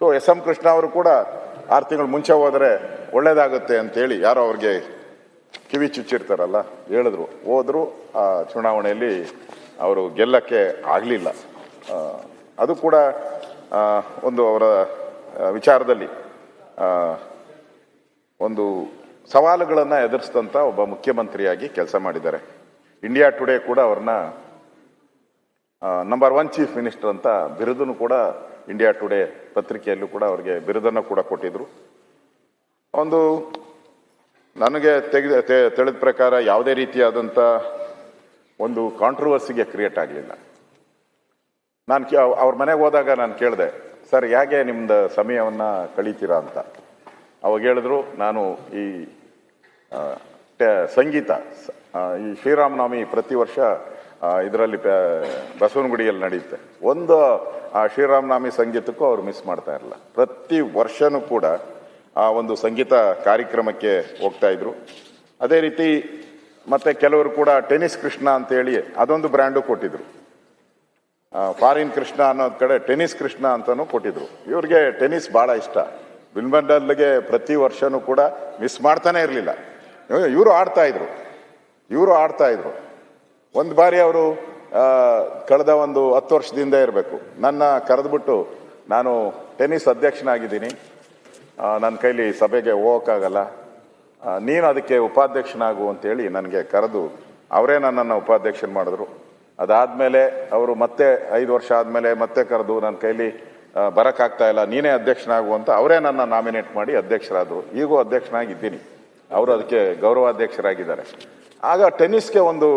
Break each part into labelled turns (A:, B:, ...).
A: So S M Krishna ಅವರು ಕೂಡ ಆರು ತಿಂಗಳು ಮುಂಚೆ ಹೋದರೆ ಒಳ್ಳೇದಾಗುತ್ತೆ ಅಂತೇಳಿ ಯಾರೋ ಅವ್ರಿಗೆ ಕಿವಿ ಚುಚ್ಚಿರ್ತಾರಲ್ಲ ಹೇಳಿದ್ರು. ಹೋದ್ರು, ಆ ಚುನಾವಣೆಯಲ್ಲಿ ಅವರು ಗೆಲ್ಲಕ್ಕೆ ಆಗಲಿಲ್ಲ. ಅದು ಕೂಡ ಒಂದು ಅವರ ವಿಚಾರದಲ್ಲಿ ಒಂದು ಸವಾಲುಗಳನ್ನು ಎದುರಿಸಿದಂಥ ಒಬ್ಬ ಮುಖ್ಯಮಂತ್ರಿಯಾಗಿ ಕೆಲಸ ಮಾಡಿದ್ದಾರೆ. ಇಂಡಿಯಾ ಟುಡೇ ಕೂಡ ಅವ್ರನ್ನ ನಂಬರ್ ಒನ್ ಚೀಫ್ ಮಿನಿಸ್ಟರ್ ಅಂತ ಬಿರುದನ್ನು ಕೂಡ ಇಂಡಿಯಾ ಟುಡೇ ಪತ್ರಿಕೆಯಲ್ಲೂ ಕೂಡ ಅವರಿಗೆ ಬಿರುದನ್ನು ಕೂಡ ಕೊಟ್ಟಿದ್ರು. ಒಂದು ನನಗೆ ತೆಗೆದ ತಿಳಿದ ಪ್ರಕಾರ ಯಾವುದೇ ರೀತಿಯಾದಂಥ ಒಂದು ಕಾಂಟ್ರವರ್ಸಿಗೆ ಕ್ರಿಯೇಟ್ ಆಗಲಿಲ್ಲ. ನಾನು ಕೇ, ಅವ್ರ ಮನೆಗೆ ಹೋದಾಗ ನಾನು ಕೇಳಿದೆ, ಸರ್, ಹೇಗೆ ನಿಮ್ದು ಸಮಯವನ್ನು ಕಳೀತೀರಾ ಅಂತ? ಅವಾಗ ಹೇಳಿದ್ರು, ನಾನು ಈ ಸಂಗೀತ ಈ ಶ್ರೀರಾಮನವಮಿ ಪ್ರತಿ ವರ್ಷ ಇದರಲ್ಲಿ ಬಸವನಗುಡಿಯಲ್ಲಿ ನಡೆಯುತ್ತೆ. ಒಂದು, ಆ ಶ್ರೀರಾಮನಾಮಿ ಸಂಗೀತಕ್ಕೂ ಅವರು ಮಿಸ್ ಮಾಡ್ತಾ ಇರಲ್ಲ. ಪ್ರತಿ ವರ್ಷನೂ ಕೂಡ ಆ ಒಂದು ಸಂಗೀತ ಕಾರ್ಯಕ್ರಮಕ್ಕೆ ಹೋಗ್ತಾ ಇದ್ರು. ಅದೇ ರೀತಿ ಮತ್ತೆ ಕೆಲವರು ಕೂಡ ಟೆನಿಸ್ ಕೃಷ್ಣ ಅಂತೇಳಿ ಅದೊಂದು ಬ್ರ್ಯಾಂಡು ಕೊಟ್ಟಿದ್ರು. ಫಾರಿನ್ ಕೃಷ್ಣ ಅನ್ನೋ ಕಡೆ ಟೆನಿಸ್ ಕೃಷ್ಣ ಅಂತಲೂ ಕೊಟ್ಟಿದ್ರು. ಇವ್ರಿಗೆ ಟೆನಿಸ್ ಬಹಳ ಇಷ್ಟ. ವಿಲ್ಮಂಡಲ್ಗೆ ಪ್ರತಿ ವರ್ಷನೂ ಕೂಡ ಮಿಸ್ ಮಾಡ್ತಾನೆ ಇರಲಿಲ್ಲ. ಇವರು ಆಡ್ತಾ ಇದ್ರು. ಇವರು ಆಡ್ತಾ ಇದ್ರು. ಒಂದು ಬಾರಿ ಅವರು ಕಳೆದ ಒಂದು ಹತ್ತು ವರ್ಷದಿಂದ ಇರಬೇಕು. ನನ್ನ ಕರೆದ್ಬಿಟ್ಟು ನಾನು ಟೆನ್ನಿಸ್ ಅಧ್ಯಕ್ಷನಾಗಿದ್ದೀನಿ. ನನ್ನ ಕೈಲಿ ಸಭೆಗೆ ಹೋಗೋಕ್ಕಾಗಲ್ಲ. ನೀನು ಅದಕ್ಕೆ ಉಪಾಧ್ಯಕ್ಷನಾಗು ಅಂತೇಳಿ ನನಗೆ ಕರೆದು ಅವರೇ ನನ್ನನ್ನು ಉಪಾಧ್ಯಕ್ಷನ್ ಮಾಡಿದ್ರು. ಅದಾದಮೇಲೆ ಅವರು ಮತ್ತೆ ಐದು ವರ್ಷ ಆದಮೇಲೆ ಮತ್ತೆ ಕರೆದು ನನ್ನ ಕೈಲಿ ಬರೋಕ್ಕಾಗ್ತಾ ಇಲ್ಲ, ನೀನೇ ಅಧ್ಯಕ್ಷನಾಗು ಅಂತ ಅವರೇ ನನ್ನ ನಾಮಿನೇಟ್ ಮಾಡಿ ಅಧ್ಯಕ್ಷರಾದರು. ಈಗೂ ಅಧ್ಯಕ್ಷನಾಗಿದ್ದೀನಿ. ಅವರು ಅದಕ್ಕೆ ಗೌರವಾಧ್ಯಕ್ಷರಾಗಿದ್ದಾರೆ. ಆಗ ಟೆನ್ನಿಸ್ಗೆ ಒಂದು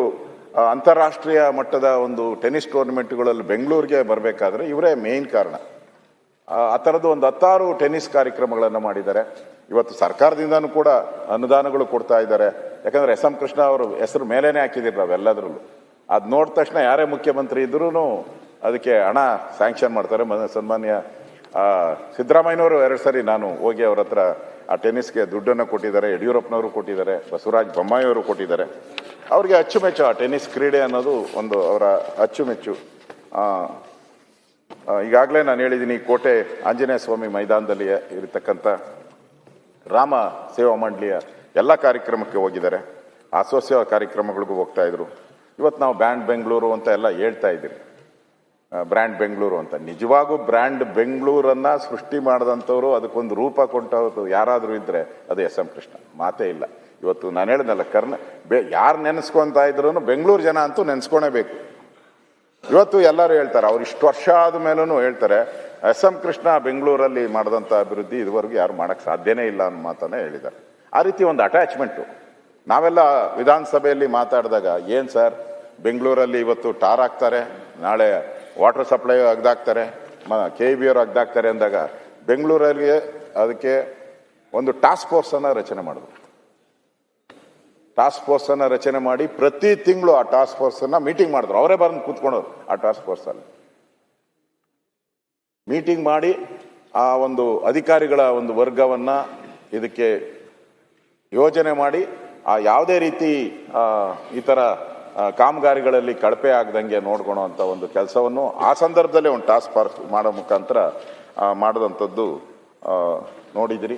A: ಅಂತಾರಾಷ್ಟ್ರೀಯ ಮಟ್ಟದ ಒಂದು ಟೆನಿಸ್ ಟೂರ್ನಮೆಂಟ್ಗಳಲ್ಲಿ ಬೆಂಗಳೂರಿಗೆ ಬರಬೇಕಾದ್ರೆ ಇವರೇ ಮೇನ್ ಕಾರಣ. ಆ ಥರದ್ದು ಒಂದು ಹತ್ತಾರು ಟೆನ್ನಿಸ್ ಕಾರ್ಯಕ್ರಮಗಳನ್ನು ಮಾಡಿದ್ದಾರೆ. ಇವತ್ತು ಸರ್ಕಾರದಿಂದನೂ ಕೂಡ ಅನುದಾನಗಳು ಕೊಡ್ತಾ ಇದ್ದಾರೆ. ಯಾಕಂದ್ರೆ ಎಸ್ ಎಂ ಕೃಷ್ಣ ಅವರು ಹೆಸರು ಮೇಲೇನೆ ಹಾಕಿದಿರ ಅವೆಲ್ಲದರಲ್ಲೂ ಅದು ನೋಡಿದ ತಕ್ಷಣ ಯಾರೇ ಮುಖ್ಯಮಂತ್ರಿ ಇದ್ರೂ ಅದಕ್ಕೆ ಹಣ ಸ್ಯಾಂಕ್ಷನ್ ಮಾಡ್ತಾರೆ. ಮ- ಸನ್ಮಾನ್ಯ ಸಿದ್ದರಾಮಯ್ಯನವರು ಎರಡು ಸರಿ ನಾನು ಹೋಗಿ ಅವ್ರ ಹತ್ರ ಆ ಟೆನ್ನಿಸ್ಗೆ ದುಡ್ಡನ್ನು ಕೊಟ್ಟಿದ್ದಾರೆ. ಯಡಿಯೂರಪ್ಪನವರು ಕೊಟ್ಟಿದ್ದಾರೆ. ಬಸವರಾಜ್ ಬೊಮ್ಮಾಯಿ ಅವರು ಕೊಟ್ಟಿದ್ದಾರೆ. ಅವ್ರಿಗೆ ಅಚ್ಚುಮೆಚ್ಚು, ಆ ಟೆನ್ನಿಸ್ ಕ್ರೀಡೆ ಅನ್ನೋದು ಒಂದು ಅವರ ಅಚ್ಚುಮೆಚ್ಚು. ಈಗಾಗಲೇ ನಾನು ಹೇಳಿದ್ದೀನಿ ಕೋಟೆ ಆಂಜನೇಯ ಸ್ವಾಮಿ ಮೈದಾನದಲ್ಲಿ ಇರತಕ್ಕಂಥ ರಾಮ ಸೇವಾ ಮಂಡಳಿಯ ಎಲ್ಲ ಕಾರ್ಯಕ್ರಮಕ್ಕೆ ಹೋಗಿದ್ದಾರೆ. ಅಸೋಸಿಯ ಕಾರ್ಯಕ್ರಮಗಳಿಗೂ ಹೋಗ್ತಾ ಇದ್ರು. ಇವತ್ತು ನಾವು ಬ್ಯಾಂಡ್ ಬೆಂಗಳೂರು ಅಂತ ಎಲ್ಲ ಹೇಳ್ತಾ ಇದ್ದೀವಿ. ಬ್ರ್ಯಾಂಡ್ ಬೆಂಗಳೂರು ಅಂತ. ನಿಜವಾಗೂ ಬ್ರ್ಯಾಂಡ್ ಬೆಂಗಳೂರನ್ನು ಸೃಷ್ಟಿ ಮಾಡಿದಂಥವ್ರು ಅದಕ್ಕೊಂದು ರೂಪ ಕೊಟ್ಟವ್ರು ಯಾರಾದರೂ ಇದ್ದರೆ ಅದು ಎಸ್ ಎಂ ಕೃಷ್ಣ. ಮಾತೇ ಇಲ್ಲ. ಇವತ್ತು ನಾನು ಹೇಳಿದ್ನಲ್ಲ ಕರ್ನ, ಬೆ, ಯಾರು ನೆನೆಸ್ಕೊಂತ ಇದ್ರು ಬೆಂಗಳೂರು ಜನ ಅಂತೂ ನೆನೆಸ್ಕೊಳೇಬೇಕು ಇವತ್ತು ಎಲ್ಲರೂ ಹೇಳ್ತಾರೆ, ಅವ್ರು ಇಷ್ಟು ವರ್ಷ ಆದ ಮೇಲೂ ಹೇಳ್ತಾರೆ, ಎಸ್ ಎಂ ಕೃಷ್ಣ ಬೆಂಗಳೂರಲ್ಲಿ ಮಾಡಿದಂಥ ಅಭಿವೃದ್ಧಿ ಇದುವರೆಗೂ ಯಾರು ಮಾಡೋಕ್ಕೆ ಸಾಧ್ಯನೇ ಇಲ್ಲ ಅನ್ನೋ ಮಾತನ್ನ ಹೇಳಿದ್ದಾರೆ. ಆ ರೀತಿ ಒಂದು ಅಟ್ಯಾಚ್ಮೆಂಟು ನಾವೆಲ್ಲ ವಿಧಾನಸಭೆಯಲ್ಲಿ ಮಾತಾಡಿದಾಗ, ಏನು ಸರ್, ಬೆಂಗಳೂರಲ್ಲಿ ಇವತ್ತು ಟಾರ್ ಹಾಕ್ತಾರೆ, ನಾಳೆ ವಾಟರ್ ಸಪ್ಲೈ ಅಗ್ದಾಕ್ತಾರೆ ಕೆ ಬಿ ಅವರು ಅಗ್ದಾಕ್ತಾರೆ ಅಂದಾಗ ಬೆಂಗಳೂರಲ್ಲಿ ಅದಕ್ಕೆ ಒಂದು ಟಾಸ್ಕ್ ಫೋರ್ಸನ್ನು ರಚನೆ ಮಾಡಿದ್ರು. ಟಾಸ್ಕ್ ಫೋರ್ಸ್ ಅನ್ನ ರಚನೆ ಮಾಡಿ ಪ್ರತಿ ತಿಂಗಳು ಆ ಟಾಸ್ಕ್ ಫೋರ್ಸ್ ಅನ್ನ ಮೀಟಿಂಗ್ ಮಾಡಿದ್ರು. ಅವರೇ ಬಂದು ಕೂತ್ಕೊಂಡವ್ರು ಆ ಟಾಸ್ಕ್ ಫೋರ್ಸ್ ಅಲ್ಲಿ ಮೀಟಿಂಗ್ ಮಾಡಿ ಆ ಒಂದು ಅಧಿಕಾರಿಗಳ ಒಂದು ವರ್ಗವನ್ನ ಇದಕ್ಕೆ ಯೋಜನೆ ಮಾಡಿ ಆ ಯಾವುದೇ ರೀತಿ ಈ ಆ, ಕಾಮಗಾರಿಗಳಲ್ಲಿ ಕಳಪೆ ಆಗದಂಗೆ ನೋಡ್ಕೊಳೋ ಒಂದು ಕೆಲಸವನ್ನು ಆ ಸಂದರ್ಭದಲ್ಲೇ ಒಂದು ಟಾಸ್ಕ್ ಫೋರ್ಸ್ ಮಾಡೋ ಮುಖಾಂತರ ಮಾಡಿದಂಥದ್ದು ನೋಡಿದಿರಿ.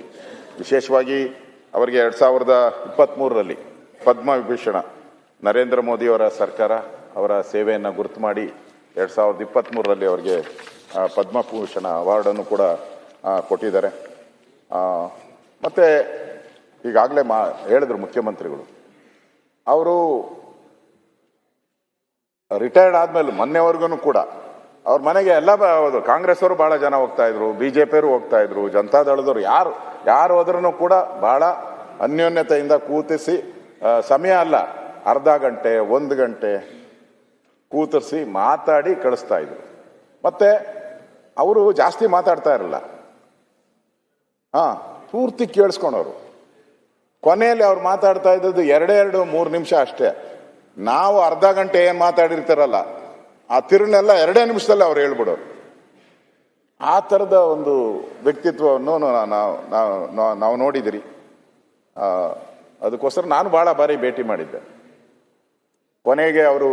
A: ವಿಶೇಷವಾಗಿ ಅವರಿಗೆ ಎರಡು ಸಾವಿರದ ಇಪ್ಪತ್ತ್ಮೂರರಲ್ಲಿ ಪದ್ಮ ವಿಭೂಷಣ ನರೇಂದ್ರ ಮೋದಿಯವರ ಸರ್ಕಾರ, ಅವರ ಸೇವೆಯನ್ನು ಗುರುತು ಮಾಡಿ ಎರಡು ಸಾವಿರದ ಇಪ್ಪತ್ತ್ಮೂರರಲ್ಲಿ ಅವರಿಗೆ ಪದ್ಮಭೂಷಣ ಅವಾರ್ಡನ್ನು ಕೂಡ ಕೊಟ್ಟಿದ್ದಾರೆ. ಮತ್ತು ಈಗಾಗಲೇ ಮಾ, ಹೇಳಿದ್ರು ಮುಖ್ಯಮಂತ್ರಿಗಳು. ಅವರು ರಿಟೈರ್ಡ್ ಆದಮೇಲೆ ಮೊನ್ನೆವರೆಗೂ ಕೂಡ ಅವ್ರ ಮನೆಗೆ ಎಲ್ಲ ಹೌದು ಕಾಂಗ್ರೆಸ್ ಅವರು ಬಹಳ ಜನ ಹೋಗ್ತಾ ಬಿ ಜೆ ಹೋಗ್ತಾ ಇದ್ರು ಜನತಾದಳದವರು ಯಾರು ಯಾರು ಹೋದ್ರೂ ಕೂಡ ಭಾಳ ಅನ್ಯೋನ್ಯತೆಯಿಂದ ಕೂತಿಸಿ ಸಮಯ ಅಲ್ಲ. ಅರ್ಧ ಗಂಟೆ, ಒಂದು ಗಂಟೆ ಕೂತರಿಸಿ ಮಾತಾಡಿ ಕಳಿಸ್ತಾ ಇದ್ರು. ಮತ್ತೆ ಅವರು ಜಾಸ್ತಿ ಮಾತಾಡ್ತಾ ಇರಲ್ಲ. ಹಾ, ಪೂರ್ತಿ ಕೇಳಿಸ್ಕೊಂಡವ್ರು. ಕೊನೆಯಲ್ಲಿ ಅವ್ರು ಮಾತಾಡ್ತಾ ಇದ್ದದ್ದು ಎರಡೇ ಎರಡು ಮೂರು ನಿಮಿಷ ಅಷ್ಟೇ. ನಾವು ಅರ್ಧ ಗಂಟೆ ಏನು ಮಾತಾಡಿರ್ತಾರಲ್ಲ, ಆ ತಿರುನೆಲ್ಲ ಎರಡೇ ನಿಮಿಷದಲ್ಲಿ ಅವ್ರು ಹೇಳ್ಬಿಡೋರು. ಆ ಥರದ ಒಂದು ವ್ಯಕ್ತಿತ್ವವನ್ನು ನಾವು, ನಾವು- ನಾವು- ನೋಡಿದಿರಿ. ಅದಕ್ಕೋಸ್ಕರ ನಾನು ಭಾಳ ಬಾರಿ ಭೇಟಿ ಮಾಡಿದ್ದೆ. ಕೊನೆಗೆ ಅವರು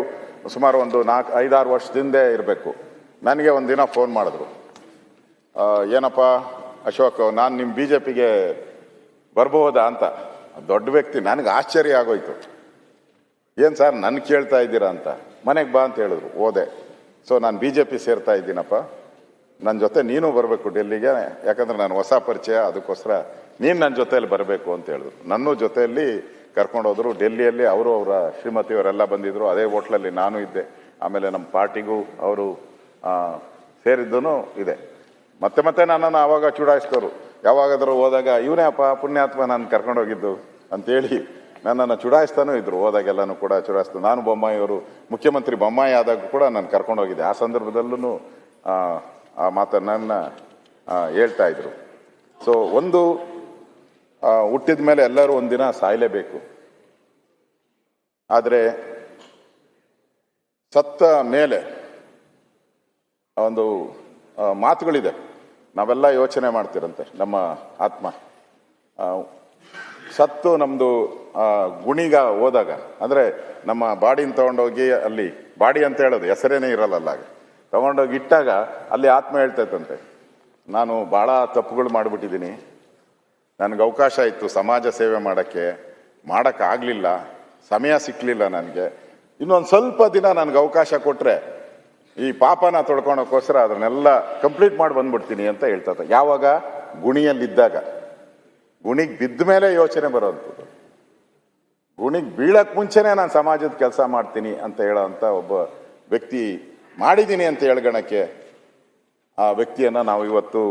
A: ಸುಮಾರು ಒಂದು ನಾಲ್ಕು, ಐದಾರು ವರ್ಷದಿಂದ ಇರಬೇಕು. ನನಗೆ ಒಂದು ದಿನ ಫೋನ್ ಮಾಡಿದ್ರು. ಏನಪ್ಪ ಅಶೋಕ್, ನಾನು ನಿಮ್ಮ ಬಿ ಜೆ ಪಿಗೆ ಬರ್ಬೋದಾ ಅಂತ. ದೊಡ್ಡ ವ್ಯಕ್ತಿ, ನನಗೆ ಆಶ್ಚರ್ಯ ಆಗೋಯ್ತು. ಏನು ಸರ್ ನನ್ನ ಕೇಳ್ತಾ ಇದ್ದೀರಾ ಅಂತ. ಮನೆಗೆ ಬಾ ಅಂತ ಹೇಳಿದ್ರು ಓದೆ ಸೊ ನಾನು ಬಿ ಜೆ ಪಿ ಸೇರ್ತಾ ಇದ್ದೀನಪ್ಪ. ನನ್ನ ಜೊತೆ ನೀನು ಬರಬೇಕು ಡೆಲ್ಲಿಗೆ, ಯಾಕಂದ್ರೆ ನಾನು ಹೊಸ ಪರಿಚಯ, ಅದಕ್ಕೋಸ್ಕರ ನೀನು ನನ್ನ ಜೊತೆಯಲ್ಲಿ ಬರಬೇಕು ಅಂತ ಹೇಳಿದ್ರು. ನನ್ನ ಜೊತೆಯಲ್ಲಿ ಕರ್ಕೊಂಡೋದ್ರು ಡೆಲ್ಲಿಯಲ್ಲಿ ಅವರು ಅವರ ಶ್ರೀಮತಿಯವರೆಲ್ಲ ಬಂದಿದ್ರು. ಅದೇ ಹೋಟ್ಲಲ್ಲಿ ನಾನು ಇದ್ದೆ. ಆಮೇಲೆ ನಮ್ಮ ಪಾರ್ಟಿಗೂ ಅವರು ಸೇರಿದ್ದೂ ಇದೆ. ಮತ್ತೆ ಮತ್ತೆ ನನ್ನನ್ನು ಆವಾಗ ಚುಡಾಯಿಸಿದವರು ಯಾವಾಗಾದರೂ ಹೋದಾಗ, ಇವನೇ ಅಪ್ಪ, ಪುಣ್ಯಾತ್ಮ, ನಾನು ಕರ್ಕೊಂಡೋಗಿದ್ದು ಅಂತೇಳಿ ನನ್ನನ್ನು ಚುಡಾಯಿಸ್ತಾನೂ ಇದ್ರು. ಹೋದಾಗೆಲ್ಲನೂ ಕೂಡ ಚುಡಾಯಿಸ್ತು. ನಾನು ಬೊಮ್ಮಾಯಿಯವರು, ಮುಖ್ಯಮಂತ್ರಿ ಬೊಮ್ಮಾಯಿ ಆದಾಗ ಕೂಡ ನಾನು ಕರ್ಕೊಂಡೋಗಿದ್ದೆ ಆ ಸಂದರ್ಭದಲ್ಲೂ ಆ ಮಾತನ್ನು ಹೇಳ್ತಾ ಇದ್ರು. ಸೊ ಒಂದು ಹುಟ್ಟಿದ ಮೇಲೆ ಎಲ್ಲರೂ ಒಂದಿನ ಸಾಯಲೇಬೇಕು. ಆದರೆ ಸತ್ತ ಮೇಲೆ ಒಂದು ಮಾತುಗಳಿದೆ. ನಾವೆಲ್ಲ ಯೋಚನೆ ಮಾಡ್ತಿರಂತೆ, ನಮ್ಮ ಆತ್ಮ. ಸತ್ತು ನಮ್ಮದು ಗುಣಿಗ ಹೋದಾಗ, ಅಂದರೆ ನಮ್ಮ ಬಾಡಿನ ತಗೊಂಡೋಗಿ ಅಲ್ಲಿ, ಬಾಡಿ ಅಂತ ಹೇಳೋದು, ಹೆಸರೇನೇ ಇರಲ್ಲ ಆಗ ತಗೊಂಡೋಗಿ ಇಟ್ಟಾಗ ಅಲ್ಲಿ ಆತ್ಮ ಹೇಳ್ತೈತಂತೆ. ನಾನು ಭಾಳ ತಪ್ಪುಗಳು ಮಾಡಿಬಿಟ್ಟಿದ್ದೀನಿ. ನನಗೆ ಅವಕಾಶ ಇತ್ತು ಸಮಾಜ ಸೇವೆ ಮಾಡೋಕ್ಕೆ. ಮಾಡೋಕ್ಕಾಗಲಿಲ್ಲ. ಸಮಯ ಸಿಕ್ಕಲಿಲ್ಲ ನನಗೆ. ಇನ್ನೊಂದು ಸ್ವಲ್ಪ ದಿನ ನನಗೆ ಅವಕಾಶ ಕೊಟ್ಟರೆ ಈ ಪಾಪನ ತೊಳ್ಕೊಳಕ್ಕೋಸ್ಕರ ಅದನ್ನೆಲ್ಲ ಕಂಪ್ಲೀಟ್ ಮಾಡಿ ಬಂದ್ಬಿಡ್ತೀನಿ ಅಂತ ಹೇಳ್ತದೆ ಯಾವಾಗ? ಗುಣಿಯಲ್ಲಿದ್ದಾಗ. ಗುಣಿಗೆ ಬಿದ್ದ ಮೇಲೆ ಯೋಚನೆ ಬರೋವಂಥದ್ದು ಗುಣಿಗೆ ಬೀಳಕ್ಕೆ ಮುಂಚೆನೇ ನಾನು ಸಮಾಜದ ಕೆಲಸ ಮಾಡ್ತೀನಿ ಅಂತ ಹೇಳೋವಂಥ ಒಬ್ಬ ವ್ಯಕ್ತಿ ಮಾಡಿದ್ದೀನಿ ಅಂತ ಹೇಳ್ಗಣಕ್ಕೆ ಆ ವ್ಯಕ್ತಿಯನ್ನು ನಾವು ಇವತ್ತು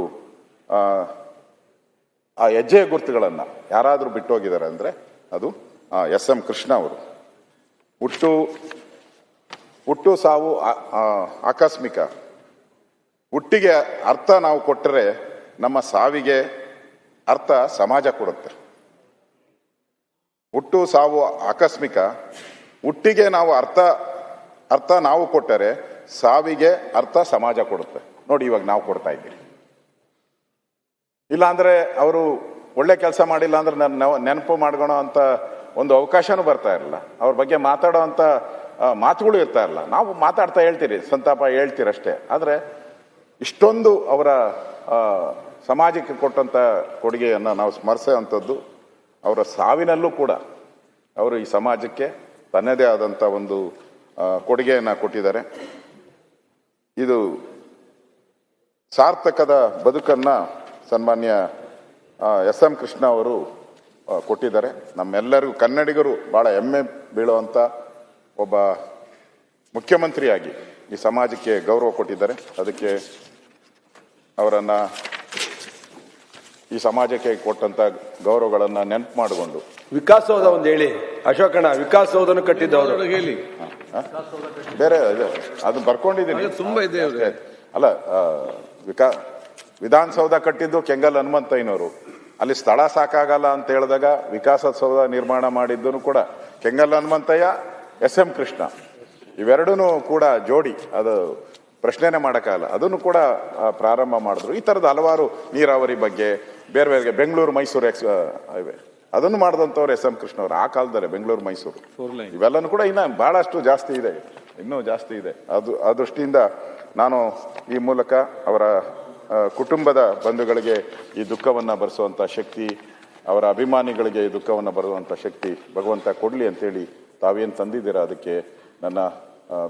A: ಆ, ಹೆಜ್ಜೆಯ ಹೆಜ್ಜೆ ಗುರುತುಗಳನ್ನು ಯಾರಾದರೂ ಬಿಟ್ಟು ಹೋಗಿದ್ದಾರೆ ಅಂದರೆ ಅದು ಎಸ್ ಎಂ ಕೃಷ್ಣ ಅವರು. ಹುಟ್ಟು ಹುಟ್ಟು ಸಾವು ಆಕಸ್ಮಿಕ. ಹುಟ್ಟಿಗೆ ಅರ್ಥ ನಾವು ಕೊಟ್ಟರೆ ನಮ್ಮ ಸಾವಿಗೆ ಅರ್ಥ ಸಮಾಜ ಕೊಡುತ್ತೆ. ಹುಟ್ಟು ಸಾವು ಆಕಸ್ಮಿಕ. ಹುಟ್ಟಿಗೆ ನಾವು ಅರ್ಥ ಅರ್ಥ ನಾವು ಕೊಟ್ಟರೆ ಸಾವಿಗೆ ಅರ್ಥ ಸಮಾಜ ಕೊಡುತ್ತೆ. ನೋಡಿ ಇವಾಗ ನಾವು ಕೊಡ್ತಾ ಇದ್ದೀವಿ ಇಲ್ಲ ಅಂದ್ರೆ ಅವರು ಒಳ್ಳೆ ಕೆಲಸ ಮಾಡಿಲ್ಲ ಅಂದ್ರೆ ನನ್ನ ನೆನಪು ಮಾಡ್ಕೊಳೋ ಅಂತ ಒಂದು ಅವಕಾಶನೂ ಬರ್ತಾ ಇರಲಿಲ್ಲ ಅವ್ರ ಬಗ್ಗೆ ಮಾತಾಡೋ ಅಂತ ಮಾತುಗಳು ಇರ್ತಾ ಇರಲ್ಲ. ನಾವು ಮಾತಾಡ್ತಾ ಹೇಳ್ತೀರಿ, ಸಂತಾಪ ಹೇಳ್ತೀರಷ್ಟೇ. ಆದರೆ ಇಷ್ಟೊಂದು ಅವರ ಸಮಾಜಕ್ಕೆ ಕೊಟ್ಟಂಥ ಕೊಡುಗೆಯನ್ನು ನಾವು ಸ್ಮರಿಸೋವಂಥದ್ದು ಅವರ ಸಾವಿನಲ್ಲೂ ಕೂಡ ಅವರು ಈ ಸಮಾಜಕ್ಕೆ ತನ್ನದೇ ಆದಂಥ ಒಂದು ಕೊಡುಗೆಯನ್ನು ಕೊಟ್ಟಿದ್ದಾರೆ. ಇದು ಸಾರ್ಥಕದ ಬದುಕನ್ನ ಸನ್ಮಾನ್ಯ ಎಸ್ ಎಂ ಕೃಷ್ಣ ಅವರು ಕೊಟ್ಟಿದ್ದಾರೆ. ನಮ್ಮೆಲ್ಲರಿಗೂ ಕನ್ನಡಿಗರು ಬಹಳ ಹೆಮ್ಮೆ ಬೀಳುವಂಥ ಒಬ್ಬ ಮುಖ್ಯಮಂತ್ರಿಯಾಗಿ ಈ ಸಮಾಜಕ್ಕೆ ಗೌರವ ಕೊಟ್ಟಿದ್ದಾರೆ. ಅದಕ್ಕೆ ಅವರನ್ನು ಈ ಸಮಾಜಕ್ಕೆ ಕೊಟ್ಟಂತ ಗೌರವಗಳನ್ನು ನೆನಪು ಮಾಡಿಕೊಂಡು.
B: ವಿಕಾಸೌಧ ಒಂದು ಹೇಳಿ. ಅಶೋಕಣ್ಣ ವಿಕಾಸೌಧನು ಕಟ್ಟಿದ್ದವರು
C: ಹೇಳಿ.
A: ಬೇರೆ ಅದು ಬರ್ಕೊಂಡಿದ್ದೀನಿ.
C: ತುಂಬ ತುಂಬಾ ಇದೆ.
A: ಅಲ್ಲ ವಿಕಾ ವಿಧಾನಸೌಧ ಕಟ್ಟಿದ್ದು ಕೆಂಗಲ್ ಹನುಮಂತಯ್ಯನವರು. ಅಲ್ಲಿ ಸ್ಥಳ ಸಾಕಾಗಲ್ಲ ಅಂತ ಹೇಳಿದಾಗ ವಿಕಾಸಸೌಧ ನಿರ್ಮಾಣ ಮಾಡಿದ್ದನು ಕೂಡ ಕೆಂಗಲ್ ಹನುಮಂತಯ್ಯ ಎಸ್ ಎಂ ಕೃಷ್ಣ. ಇವೆರಡೂ ಕೂಡ ಜೋಡಿ ಅದು ಪ್ರಶ್ನೆನೇ ಮಾಡೋಕ್ಕಾಗಲ್ಲ. ಅದನ್ನು ಕೂಡ ಪ್ರಾರಂಭ ಮಾಡಿದ್ರು. ಈ ಥರದ ಹಲವಾರು ನೀರಾವರಿ ಬಗ್ಗೆ ಬೇರೆ ಬೇರೆ ಬೆಂಗಳೂರು ಮೈಸೂರು ಎಕ್ಸ್ ಇವೆ. ಅದನ್ನು ಮಾಡಿದಂಥವ್ರು ಎಸ್ ಎಂ ಕೃಷ್ಣ ಅವರು ಆ ಕಾಲದಲ್ಲೇ ಬೆಂಗಳೂರು ಮೈಸೂರು. ಇವೆಲ್ಲನೂ ಕೂಡ ಇನ್ನೂ ಭಾಳಷ್ಟು ಜಾಸ್ತಿ ಇದೆ. ಇನ್ನೂ ಜಾಸ್ತಿ ಇದೆ. ಅದು ಆ ದೃಷ್ಟಿಯಿಂದ ನಾನು ಈ ಮೂಲಕ ಅವರ ಕುಟುಂಬದ ಬಂಧುಗಳಿಗೆ ಈ ದುಃಖವನ್ನು ಬರೆಸುವಂಥ ಶಕ್ತಿ ಅವರ ಅಭಿಮಾನಿಗಳಿಗೆ ಈ ದುಃಖವನ್ನು ಬರುವಂಥ ಶಕ್ತಿ ಭಗವಂತ ಕೊಡಲಿ ಅಂತೇಳಿ ತಾವೇನು ತಂದಿದ್ದೀರಾ ಅದಕ್ಕೆ ನನ್ನ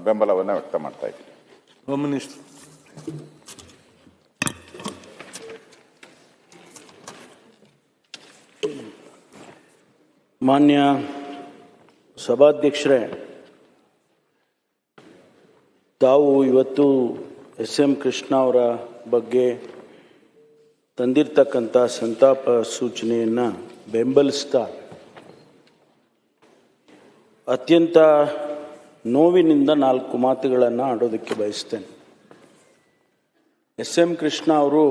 A: ಬೆಂಬಲವನ್ನು ವ್ಯಕ್ತ ಮಾಡ್ತಾ ಇದ್ದೀನಿ.
C: ಹೋಮ್ ಮಿನಿಸ್ಟರ್
D: ಮಾನ್ಯ ಸಭಾಧ್ಯಕ್ಷರೇ ತಾವು ಇವತ್ತು ಎಸ್ ಎಂ ಕೃಷ್ಣ ಅವರ ಬಗ್ಗೆ ತಂದಿರ್ತಕ್ಕಂಥ ಸಂತಾಪ ಸೂಚನೆಯನ್ನು ಬೆಂಬಲಿಸ್ತಾ ಅತ್ಯಂತ ನೋವಿನಿಂದ ನಾಲ್ಕು ಮಾತುಗಳನ್ನು ಆಡೋದಕ್ಕೆ ಬಯಸ್ತೇನೆ. ಎಸ್ ಎಂ ಕೃಷ್ಣ ಅವರು